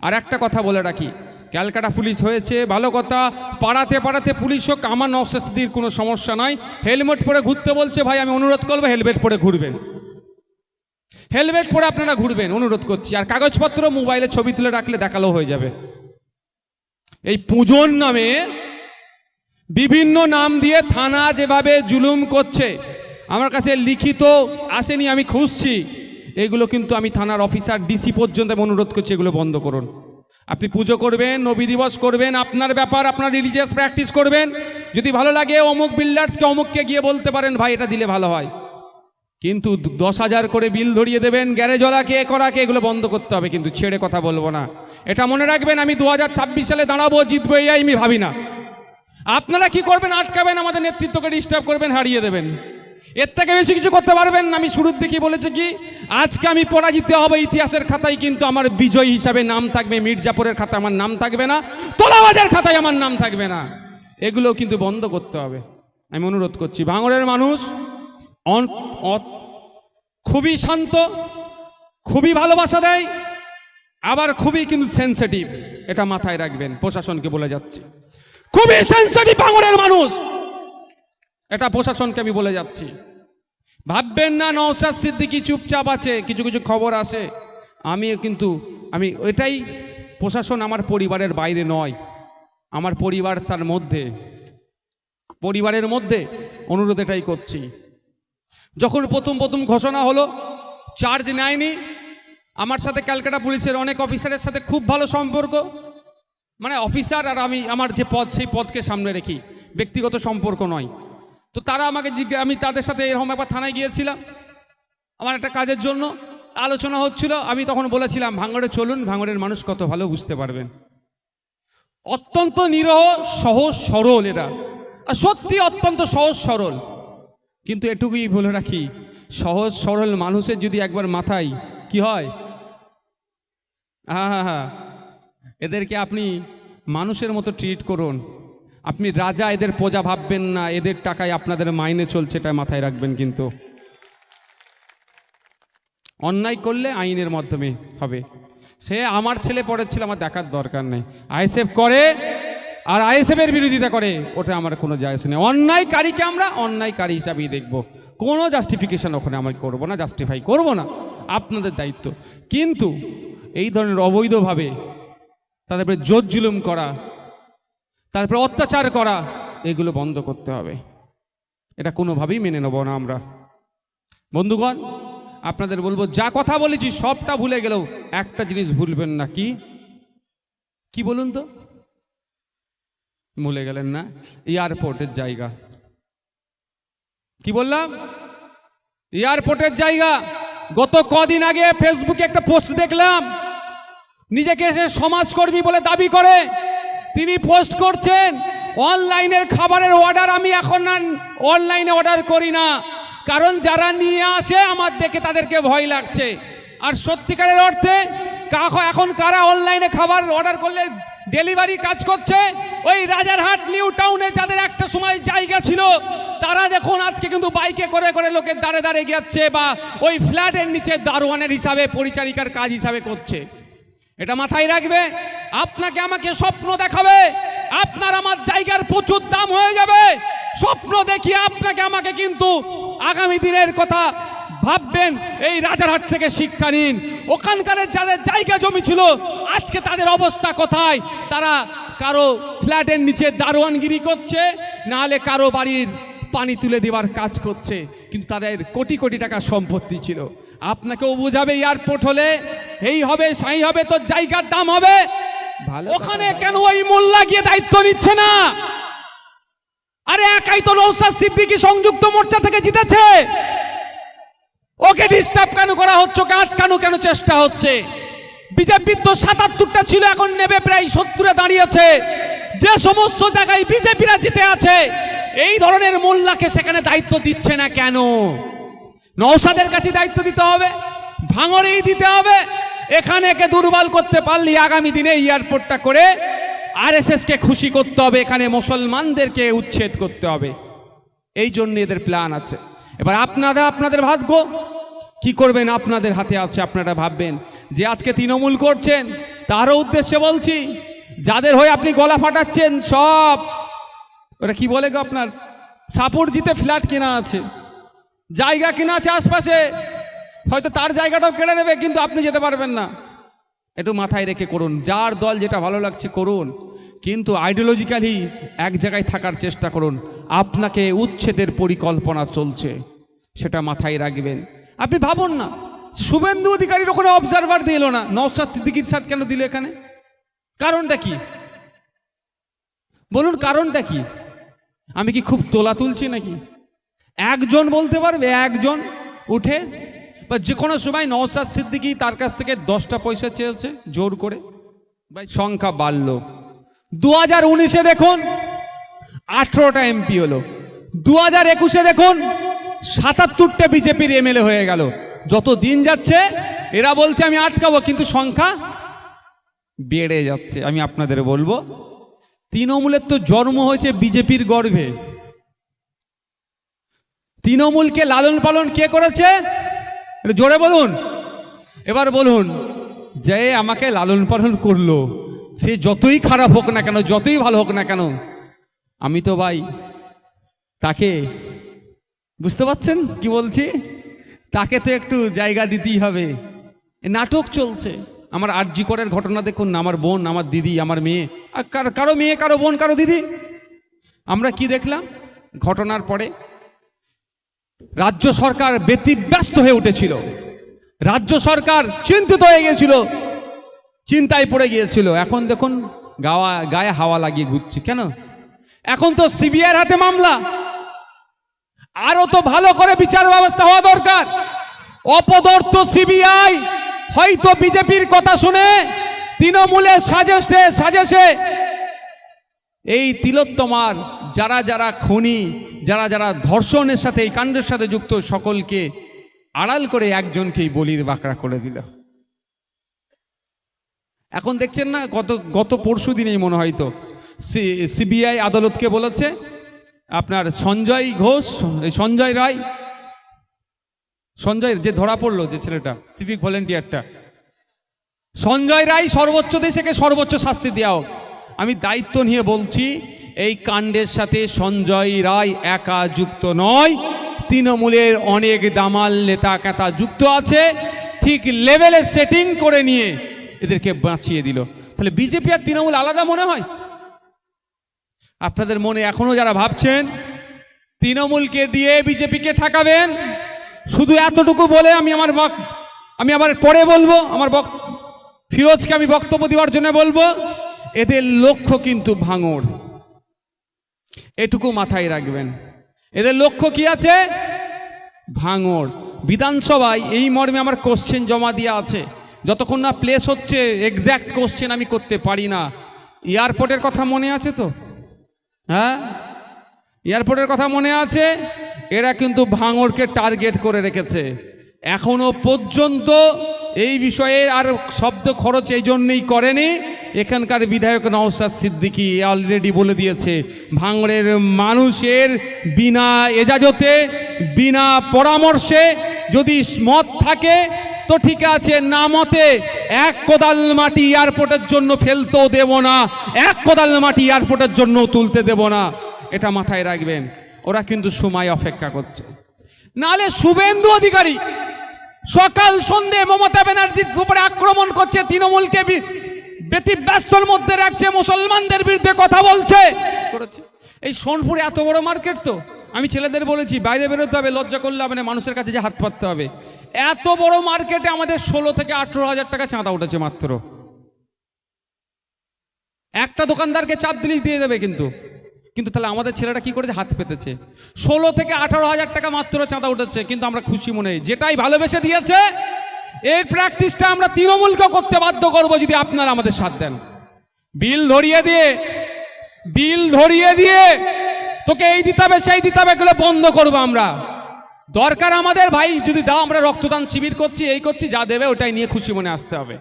আর একটা কথা বলে রাখি, ক্যালকাটা পুলিশ হয়েছে, ভালো কথা, পাড়াতে পাড়াতে পুলিশ হোক, আমার নবশাস্তির কোনো সমস্যা নয়। হেলমেট পরে ঘুরতে বলছে, ভাই, আমি অনুরোধ করব, হেলমেট পরে ঘুরবেন। হেলমেট পরে আপনারা ঘুরবেন, অনুরোধ করছি। আর কাগজপত্র মোবাইলে ছবি তুলে রাখলে দেখাল হয়ে যাবে। এই পুজোর নামে বিভিন্ন নাম দিয়ে থানা যেভাবে জুলুম করছে, আমার কাছে লিখিত আসেনি, আমি খুঁজছি। এগুলো কিন্তু আমি থানার অফিসার ডিসি পর্যন্ত আমি অনুরোধ করছি, এগুলো বন্ধ করুন। আপনি পুজো করবেন, নবী দিবস করবেন, আপনার ব্যাপার, আপনার রিলিজিয়াস প্র্যাকটিস করবেন। যদি ভালো লাগে, অমুক বিল্ডার্সকে অমুককে গিয়ে বলতে পারেন, ভাই, এটা দিলে ভালো হয়। কিন্তু দশ হাজার করে বিল ধরিয়ে দেবেন গ্যারেজওয়ালাকে এ করাকে এগুলো বন্ধ করতে হবে, কিন্তু ছেড়ে কথা বলব না। এটা মনে রাখবেন, আমি দু হাজার ছাব্বিশ সালে দাঁড়াবো, জিতবো, এই আমি ভাবি না। আপনারা কি করবেন, আটকাবেন, আমাদের নেতৃত্বকে ডিস্টার্ব করবেন, হারিয়ে দেবেন। এর থেকে বেশি কিছু করতে পারবেন না। আমি শুরুর দিকে বলেছি কি, আজকে আমি পরাজিত হবে ইতিহাসের খাতায়, কিন্তু আমার বিজয়ী হিসাবে নাম থাকবে মির্জাপুরের খাতায়, আমার নাম থাকবে না। তোলাবাজার খাতায় আমার নাম থাকবে না। এগুলো কিন্তু বন্ধ করতে হবে। আমি অনুরোধ করছি, ভাঙড়ের মানুষ খুবই শান্ত, খুবই ভালোবাসা দেয়, আবার খুবই কিন্তু সেন্সিটিভ এটা মাথায় রাখবেন, প্রশাসনকে বলে যাচ্ছি। খুবই সেন্সিটিভ ভাঙড়ের মানুষ। এটা প্রশাসনকে আমি বলে যাচ্ছি। ভাববেন না নৌসাদ সিদ্দিকি চুপচাপ আছে, কিছু কিছু খবর আসে আমি কিন্তু, আমি এটাই প্রশাসন আমার পরিবারের বাইরে নয়, আমার পরিবার তার মধ্যে। পরিবারের মধ্যে অনুরোধ এটাই করছি। যখন প্রথম প্রথম ঘোষণা হলো চার্জ নেয়নি, আমার সাথে ক্যালকাটা পুলিশের অনেক অফিসারের সাথে খুব ভালো সম্পর্ক। মানে অফিসার আর আমি, আমার যে পদ, সেই পদকে সামনে রেখি, ব্যক্তিগত সম্পর্ক নয়। তো তারা আমাকে জিজ্ঞা, আমি তাদের সাথে এরকম একবার থানায় গিয়েছিলাম। আমার একটা কাজের জন্য আলোচনা হচ্ছিল। আমি তখন বলেছিলাম, ভাঙড়ে চলুন, ভাঙড়ের মানুষ কত ভালো বুঝতে পারবেন। অত্যন্ত নিরহ, সহজ, সরল এরা। আর সত্যি অত্যন্ত সহজ, সরল। কিন্তু এটুকুই বলে রাখি, সহজ, সরল মানুষের যদি একবার মাথায় কি হয়? হ্যাঁ হ্যাঁ হ্যাঁ এদেরকে আপনি মানুষের মতো ট্রিট করুন। আপনি রাজা, এদের প্রজা ভাববেন না, এদের টাকায় আপনাদের মাইনে চলছে, এটা মাথায় রাখবেন কিন্তু। অন্যায় করলে আইনের মাধ্যমে হবে। সে আমার ছেলে পরের ছিল, আমার দেখার দরকার নেই। আইএসএফ করে, আর আইএসএফের বিরোধিতা করে, ওটা আমার কোনো আসে নেই। অন্যায়কারীকে আমরা অন্যায়কারী হিসাবেই দেখব। কোনো জাস্টিফিকেশন ওখানে আমরা করব না জাস্টিফাই করব না। আপনাদের দায়িত্ব। কিন্তু এই ধরনের অবৈধভাবে তাদের জোর জুলুম করা তারপরে অত্যাচার করা, এগুলো বন্ধ করতে হবে। এটা কোনোভাবেই মেনে নেব না আমরা। বন্ধুগণ, আপনাদের বলব, যা কথা বলেছি সবটা ভুলে গেলেও একটা জিনিস ভুলবেন না। কি? কি বলুন তো? ভুলে গেলেন না? এয়ারপোর্টের জায়গা। কি বললাম? এয়ারপোর্টের জায়গা। গত কদিন আগে ফেসবুকে একটা পোস্ট দেখলাম। নিজেকে সে সমাজকর্মী বলে দাবি করে। তিনি পোস্ট করছেন, অনলাইনের খাবারের অর্ডার আমি এখন আর অনলাইনে অর্ডার করি না। কারণ যারা নিয়ে আসে আমার দেখে তাদেরকে ভয় লাগছে। আর সত্যিকারের অর্থে এখন কারা অনলাইনে খাবার অর্ডার করলে ডেলিভারি কাজ করছে, ওই রাজারহাট, নিউ টাউনে যাদের একটা সময় জায়গা ছিল, তারা দেখুন আজকে কিন্তু বাইকে করে করে লোকের দাঁড়ে দাঁড়ে গিয়েছে বা ওই ফ্ল্যাটের নিচে দারোয়ানের হিসাবে, পরিচারিকার কাজ হিসাবে করছে। এটা মাথায় রাখবে। আপনাকে আমাকে স্বপ্ন দেখাবে। আপনার আমার জায়গার প্রচুর দাম হয়ে যাবে। স্বপ্ন দেখিয়ে আপনাকে আমাকে কিন্তু আগামী দিনের কথা ভাববেন। এই রাজারহাট থেকে শিক্ষা নিন। ওখানকার যাদের জায়গা জমি ছিল, আজকে তাদের অবস্থা কোথায়? তারা কারও ফ্ল্যাটের নিচে দারোয়ানগিরি করছে, নাহলে কারও বাড়ির পানি তুলে দেওয়ার কাজ করছে। কিন্তু তাদের কোটি কোটি টাকা সম্পত্তি ছিল। আপনাকেও বোঝাবে এয়ারপোর্ট হলে, এই হবে, সাই হবে, তোর জায়গার দাম হবে। ওখানে কেন ওই মোল্লা গিয়ে দায়িত্ব নিচ্ছে না? আরে একাই তো নৌসাদ সিদ্দিকি সংযুক্ত মোর্চা থেকে জিতেছে। ওকে ডিস্টার্ব কেন করা হচ্ছে? ওকে আটকানো কেন চেষ্টা হচ্ছে? বিজেপির তো সাতাত্তরটা ছিল এখন নেবে প্রায় সত্তরে দাঁড়িয়েছে। যে সমস্ত জায়গায় বিজেপিরা জিতে আছে এই ধরনের মোল্লাকে সেখানে দায়িত্ব দিচ্ছে না কেন? নৌসাদের কাছে দায়িত্ব দিতে হবে ভাঙরেই দিতে হবে এখানে একে দুর্বল করতে পারলে আগামী দিনে এয়ারপোর্টটা করে আরএসএসকে খুশি করতে হবে, এখানে মুসলমানদেরকে উচ্ছেদ করতে হবে। এই জন্য এদের প্ল্যান আছে। এবার আপনারা আপনাদের ভাগ্য কি করবেন আপনাদের হাতে আছে, আপনারা ভাববেন যে আজকে তৃণমূল করছেন, তারও উদ্দেশ্যে বলছি, যাদের হয়ে আপনি গলা ফাটাচ্ছেন সব ওটা কি বলে গো আপনার সাপোর্ট জিতে ফ্ল্যাট কেনা আছে, জায়গা কেনা আছে আশপাশে হয়তো তার জায়গাটাও কেড়ে নেবে, কিন্তু আপনি যেতে পারবেন না। একটু মাথায় রেখে করুন, যার দল যেটা ভালো লাগছে করুন, কিন্তু আইডিওলজিক্যালি এক জায়গায় থাকার চেষ্টা করুন, আপনাকে উচ্ছেদের পরিকল্পনা চলছে, সেটা মাথায় রাখবেন। আপনি ভাবুন না, শুভেন্দু অধিকারীর ওখানে অবজারভার দিল না নওসাদ সিদ্দিকির সাথ কেন দিল এখানে? কারণটা কি? বলুন কারণটা কি? আমি কি খুব তোলা তুলছি নাকি? একজন বলতে পারবে, একজন উঠে বা যে কোনো সময় নওসাদ সিদ্দিকি তার কাছ থেকে দশটা পয়সা চেয়েছে, জোর করে। ভাই, সংখ্যা বাড়লো। দু হাজার উনিশে দেখুন, আঠেরোটা এমপি হলো। দু হাজার একুশে দেখুন, সাতাত্তরটা বিজেপির এমএলএ হয়ে গেল। যত দিন যাচ্ছে, এরা বলছে, আমি আটকাবো, কিন্তু সংখ্যা বেড়ে যাচ্ছে। আমি আপনাদের বলব, তৃণমূলের তো জন্ম হয়েছে বিজেপির গর্ভে। তৃণমূলকে লালন পালন কে করেছে? জোরে বলুন। এবার বলুন, যে আমাকে লালন পালন করল, সে যতই খারাপ হোক না কেন, যতই ভালো হোক না কেন, আমি তো ভাই তাকে, বুঝতে পারছেন কি বলছি? তাকে তো একটু জায়গা দিতেই হবে। নাটক চলছে। আমার আরজি করের ঘটনা দেখুন আমার বোন, আমার দিদি, আমার মেয়ে। আর কারও কারও মেয়ে, কারও বোন, কারও দিদি। আমরা কি দেখলাম? ঘটনার পরে রাজ্য সরকার ব্যতিব্যস্ত হয়ে উঠেছিল। রাজ্য সরকার চিন্তিত হয়ে গিয়েছিল, চিন্তায় পড়ে গিয়েছিল। এখন দেখুন, গাওয়া, গায়ে হাওয়া লাগিয়ে ঘুরছে, কেন? এখন তো সিবিআইয়ের হাতে মামলা। আরও তো ভালো করে বিচার ব্যবস্থা হওয়া দরকার। অপদর্থ সিবিআই হয়তো বিজেপির কথা শুনে, তৃণমূলের সাজেস্টে সাজেশে এই তিলোত্তমার যারা যারা খুনি, যারা যারা ধর্ষণের সাথে, এই কাণ্ডের সাথে যুক্ত, সকলকে আড়াল করে একজনকেই বলির বাঁকড়া করে দিল। এখন দেখছেন না গত গত পরশু দিনেই মনে হয়তো সিবিআই আদালতকে বলেছে, আপনার সঞ্জয় ঘোষ সঞ্জয় রায়, সঞ্জয় যে ধরা পড়ল যে ছেলেটা সিভিক ভলেন্টিয়ারটা সঞ্জয় রায় সর্বোচ্চ দেশেকে সর্বোচ্চ শাস্তি দেওয়া হোক। আমি দায়িত্ব নিয়ে বলছি, এই কাণ্ডের সাথে সঞ্জয় রায় একা যুক্ত নয়। তৃণমূলের অনেক দামাল নেতা কেতা যুক্ত আছে। ঠিক লেভেলে সেটিং করে নিয়ে এদেরকে বাঁচিয়ে দিল। তাহলে বিজেপি আর তৃণমূল আলাদা মনে হয়? আপনাদের মনে এখনও যারা ভাবছেন, তৃণমূলকে দিয়ে বিজেপিকে ঠেকাবেন, শুধু এতটুকু বলে আমি আমার আমি আবার পরে বলব, আমার বক, ফিরোজকে আমি বক্তব্য দেওয়ার জন্য বলব। এদের লক্ষ্য কিন্তু ভাঙড়। এটুকু মাথায় রাখবেন। এদের লক্ষ্য কি আছে? ভাঙড়। বিধানসভায় এই মর্মে আমার কোশ্চেন জমা দেওয়া আছে। যতক্ষণ না প্লেস হচ্ছে এক্স্যাক্ট কোশ্চেন আমি করতে পারি না। এয়ারপোর্টের কথা মনে আছে তো? হ্যাঁ? এয়ারপোর্টের কথা মনে আছে? এরা কিন্তু ভাঙড়কে টার্গেট করে রেখেছে। এখনও পর্যন্ত এই বিষয়ে আর শব্দ খরচ এই জন্যই করেনি। এখানকার বিধায়ক নওসাদ সিদ্দিকি অলরেডি বলে দিয়েছে, ভাঙড়ের মানুষের বিনা এজাজতে, বিনা পরামর্শে যদি মত থাকে, তো ঠিক আছে, না মতে এক কোদাল মাটি এয়ারপোর্টের জন্য ফেলতেও দেব না, এক কোদাল মাটি এয়ারপোর্টের জন্য তুলতে দেব না। এটা মাথায় রাখবেন, ওরা কিন্তু সময় অপেক্ষা করছে। নালে শুভেন্দু অধিকারী সকাল সন্ধে মমতা ব্যানার্জির উপরে আক্রমণ করছে তৃণমূলকে ব্যতিব্যস্তর মধ্যে রাখছে, মুসলমানদের বিরুদ্ধে কথা বলছে। করেছে। এই সোনপুরে এত বড় মার্কেট তো? আমি ছেলেদের বলেছি, বাইরে বেরোতে হবে, লজ্জা করলে হবে না, মানুষের কাছে যে হাত পাততে হবে। এত বড় মার্কেটে আমাদের ষোলো থেকে আঠেরো হাজার টাকা চাঁদা উঠেছে মাত্র। একটা দোকানদারকে চাপ দিলেই দিয়ে দেবে কিন্তু। কিন্তু তাহলে আমাদের ছেলেটা কি করেছে? হাত পেতেছে। ষোলো থেকে আঠারো হাজার টাকা মাত্র চাঁদা উঠেছে, কিন্তু আমরা খুশি মনে যেটাই ভালোবেসে দিয়েছে এই প্র্যাকটিসটা আমরা তৃণমূলকে করতে বাধ্য করব যদি আপনারা আমাদের সাথ দেন। বিল ধরিয়ে দিয়ে, বিল ধরিয়ে দিয়ে, তোকে এই দিতে হবে, সেই দিতে হবে, এগুলো বন্ধ করব আমরা। দরকার আমাদের ভাই, যদি দাও, আমরা রক্তদান শিবির করছি, এই করছি, যা দেবে, ওটাই নিয়ে খুশি মনে আসতে হবে।